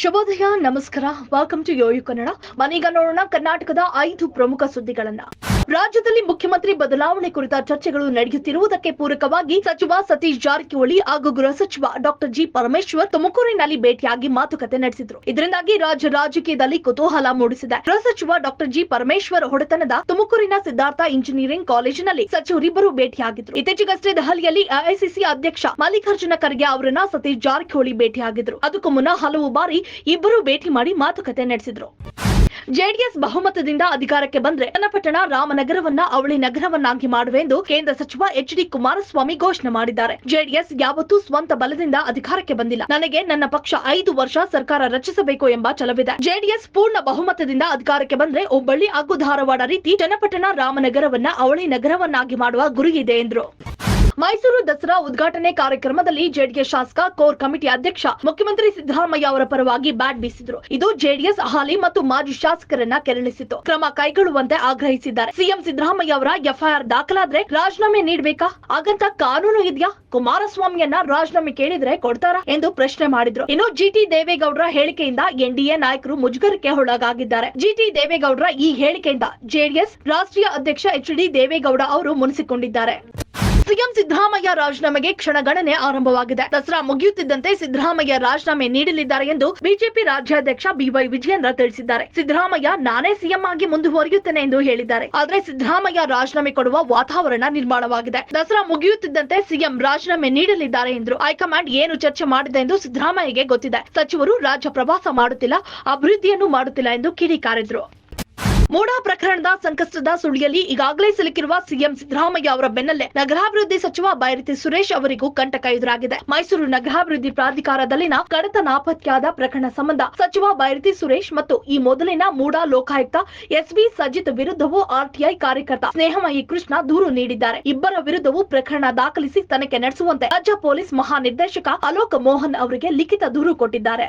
ಶುಭೋದಯ ನಮಸ್ಕಾರ. Welcome to ಯೋಯು Kannada ಮನೀಗ ನೋಡೋಣ ಕರ್ನಾಟಕದ ಐದು ಪ್ರಮುಖ ಸುದ್ದಿಗಳನ್ನ. ರಾಜ್ಯದಲ್ಲಿ ಮುಖ್ಯಮಂತ್ರಿ ಬದಲಾವಣೆ ಕುರಿತ ಚರ್ಚೆಗಳು ನಡೆಯುತ್ತಿರುವುದಕ್ಕೆ ಪೂರಕವಾಗಿ ಸಚಿವ ಸತೀಶ್ ಜಾರಕಿಹೊಳಿ ಹಾಗೂ ಗೃಹ ಸಚಿವ ಡಾಕ್ಟರ್ ಜಿ ಪರಮೇಶ್ವರ್ ತುಮಕೂರಿನಲ್ಲಿ ಭೇಟಿಯಾಗಿ ಮಾತುಕತೆ ನಡೆಸಿದ್ರು. ಇದರಿಂದಾಗಿ ರಾಜ್ಯ ರಾಜಕೀಯದಲ್ಲಿ ಕುತೂಹಲ ಮೂಡಿಸಿದೆ. ಗೃಹ ಸಚಿವ ಡಾಕ್ಟರ್ ಜಿ ಪರಮೇಶ್ವರ್ ಹೊಡೆತನದ ತುಮಕೂರಿನ ಸಿದ್ಧಾರ್ಥ ಇಂಜಿನಿಯರಿಂಗ್ ಕಾಲೇಜಿನಲ್ಲಿ ಸಚಿವರಿಬ್ಬರು ಭೇಟಿಯಾಗಿದ್ರು. ಇತ್ತೀಚೆಗಷ್ಟೇ ದೆಹಲಿಯಲ್ಲಿ ಎಐಸಿಸಿ ಅಧ್ಯಕ್ಷ ಮಲ್ಲಿಕಾರ್ಜುನ ಖರ್ಗೆ ಅವರನ್ನ ಸತೀಶ್ ಜಾರಕಿಹೊಳಿ ಭೇಟಿಯಾಗಿದ್ರು. ಅದಕ್ಕೂ ಮುನ್ನ ಹಲವು ಬಾರಿ ಇಬ್ಬರು ಭೇಟಿ ಮಾಡಿ ಮಾತುಕತೆ ನಡೆಸಿದ್ರು. ಜೆಡಿಎಸ್ ಬಹುಮತದಿಂದ ಅಧಿಕಾರಕ್ಕೆ ಬಂದ್ರೆ ಚನ್ನಪಟ್ಟಣ ರಾಮನಗರವನ್ನ ಅವಳಿ ನಗರವನ್ನಾಗಿ ಮಾಡುವೆಂದು ಕೇಂದ್ರ ಸಚಿವ ಎಚ್ ಡಿ ಕುಮಾರಸ್ವಾಮಿ ಘೋಷಣೆ ಮಾಡಿದ್ದಾರೆ. ಜೆಡಿಎಸ್ ಯಾವತ್ತೂ ಸ್ವಂತ ಬಲದಿಂದ ಅಧಿಕಾರಕ್ಕೆ ಬಂದಿಲ್ಲ. ನನಗೆ ನನ್ನ ಪಕ್ಷ ಐದು ವರ್ಷ ಸರ್ಕಾರ ರಚಿಸಬೇಕು ಎಂಬ ಛಲವಿದೆ. ಜೆಡಿಎಸ್ ಪೂರ್ಣ ಬಹುಮತದಿಂದ ಅಧಿಕಾರಕ್ಕೆ ಬಂದ್ರೆ ಹುಬ್ಬಳ್ಳಿ ಹಾಗೂ ಧಾರವಾಡ ರೀತಿ ಚನ್ನಪಟ್ಟಣ ರಾಮನಗರವನ್ನ ಅವಳಿ ನಗರವನ್ನಾಗಿ ಮಾಡುವ ಗುರಿ ಇದೆ ಎಂದರು. ಮೈಸೂರು ದಸರಾ ಉದ್ಘಾಟನೆ ಕಾರ್ಯಕ್ರಮದಲ್ಲಿ ಜೆಡಿಎಸ್ ಶಾಸಕ, ಕೋರ್ ಕಮಿಟಿ ಅಧ್ಯಕ್ಷ, ಮುಖ್ಯಮಂತ್ರಿ ಸಿದ್ದರಾಮಯ್ಯ ಅವರ ಪರವಾಗಿ ಬ್ಯಾಟ್ ಬೀಸಿದ್ರು. ಇದು ಜೆಡಿಎಸ್ ಹಾಲಿ ಮತ್ತು ಮಾಜಿ ಶಾಸಕರನ್ನ ಕೆರಳಿಸಿತು ಕ್ರಮ ಕೈಗೊಳ್ಳುವಂತೆ ಆಗ್ರಹಿಸಿದ್ದಾರೆ. ಸಿಎಂ ಸಿದ್ದರಾಮಯ್ಯ ಅವರ ಎಫ್ಐಆರ್ ದಾಖಲಾದ್ರೆ ರಾಜೀನಾಮೆ ನೀಡಬೇಕಾ? ಹಾಗಂತ ಕಾನೂನು ಇದೆಯಾ? ಕುಮಾರಸ್ವಾಮಿಯನ್ನ ರಾಜೀನಾಮೆ ಕೇಳಿದ್ರೆ ಕೊಡ್ತಾರಾ ಎಂದು ಪ್ರಶ್ನೆ ಮಾಡಿದ್ರು. ಇನ್ನು ಜಿಟಿ ದೇವೇಗೌಡರ ಹೇಳಿಕೆಯಿಂದ ಎನ್ಡಿಎ ನಾಯಕರು ಮುಜುಗರಕ್ಕೆ ಒಳಗಾಗಿದ್ದಾರೆ. ಜಿಟಿ ದೇವೇಗೌಡರ ಈ ಹೇಳಿಕೆಯಿಂದ ಜೆಡಿಎಸ್ ರಾಷ್ಟ್ರೀಯ ಅಧ್ಯಕ್ಷ ಎಚ್ ಡಿ ದೇವೇಗೌಡ ಅವರು ಮುನಿಸಿಕೊಂಡಿದ್ದಾರೆ. ಸಿಎಂ ಸಿದ್ದರಾಮಯ್ಯ ರಾಜೀನಾಮೆಗೆ ಕ್ಷಣಗಣನೆ ಆರಂಭವಾಗಿದೆ. ದಸರಾ ಮುಗಿಯುತ್ತಿದ್ದಂತೆ ಸಿದ್ದರಾಮಯ್ಯ ರಾಜೀನಾಮೆ ನೀಡಲಿದ್ದಾರೆ ಎಂದು ಬಿಜೆಪಿ ರಾಜ್ಯಾಧ್ಯಕ್ಷ ಬಿವೈ ವಿಜಯೇಂದ್ರ ತಿಳಿಸಿದ್ದಾರೆ. ಸಿದ್ದರಾಮಯ್ಯ ನಾನೇ ಸಿಎಂ ಆಗಿ ಮುಂದುವರಿಯುತ್ತೇನೆ ಎಂದು ಹೇಳಿದ್ದಾರೆ. ಆದರೆ ಸಿದ್ದರಾಮಯ್ಯ ರಾಜೀನಾಮೆ ಕೊಡುವ ವಾತಾವರಣ ನಿರ್ಮಾಣವಾಗಿದೆ. ದಸರಾ ಮುಗಿಯುತ್ತಿದ್ದಂತೆ ಸಿಎಂ ರಾಜೀನಾಮೆ ನೀಡಲಿದ್ದಾರೆ ಎಂದರು. ಹೈಕಮಾಂಡ್ ಏನು ಚರ್ಚೆ ಮಾಡಿದೆ ಎಂದು ಸಿದ್ದರಾಮಯ್ಯಗೆ ಗೊತ್ತಿದೆ. ಸಚಿವರು ರಾಜ್ಯ ಪ್ರವಾಸ ಮಾಡುತ್ತಿಲ್ಲ, ಅಭಿವೃದ್ಧಿಯನ್ನು ಮಾಡುತ್ತಿಲ್ಲ ಎಂದು ಕಿಡಿಕಾರಿದ್ರು. ಮೂಡಾ ಪ್ರಕರಣದ ಸಂಕಷ್ಟದ ಸುಳಿಯಲ್ಲಿ ಈಗಾಗಲೇ ಸಿಲುಕಿರುವ ಸಿಎಂ ಸಿದ್ದರಾಮಯ್ಯ ಅವರ ಬೆನ್ನಲ್ಲೇ ನಗರಾಭಿವೃದ್ಧಿ ಸಚಿವ ಬೈರತಿ ಸುರೇಶ್ ಅವರಿಗೂ ಕಂಟಕ ಎದುರಾಗಿದೆ. ಮೈಸೂರು ನಗರಾಭಿವೃದ್ಧಿ ಪ್ರಾಧಿಕಾರದಲ್ಲಿನ ಕಡತ ನಾಪತ್ತೆಯಾದ ಪ್ರಕರಣ ಸಂಬಂಧ ಸಚಿವ ಬೈರತಿ ಸುರೇಶ್ ಮತ್ತು ಈ ಮೊದಲಿನ ಮೂಡಾ ಲೋಕಾಯುಕ್ತ ಎಸ್ಬಿ ಸಜಿತ್ ವಿರುದ್ಧವೂ ಆರ್ಟಿಐ ಕಾರ್ಯಕರ್ತ ಸ್ನೇಹಮಯಿ ಕೃಷ್ಣ ದೂರು ನೀಡಿದ್ದಾರೆ. ಇಬ್ಬರ ವಿರುದ್ಧವೂ ಪ್ರಕರಣ ದಾಖಲಿಸಿ ತನಿಖೆ ನಡೆಸುವಂತೆ ರಾಜ್ಯ ಪೊಲೀಸ್ ಮಹಾನಿರ್ದೇಶಕ ಅಲೋಕ್ ಮೋಹನ್ ಅವರಿಗೆ ಲಿಖಿತ ದೂರು ಕೊಟ್ಟಿದ್ದಾರೆ.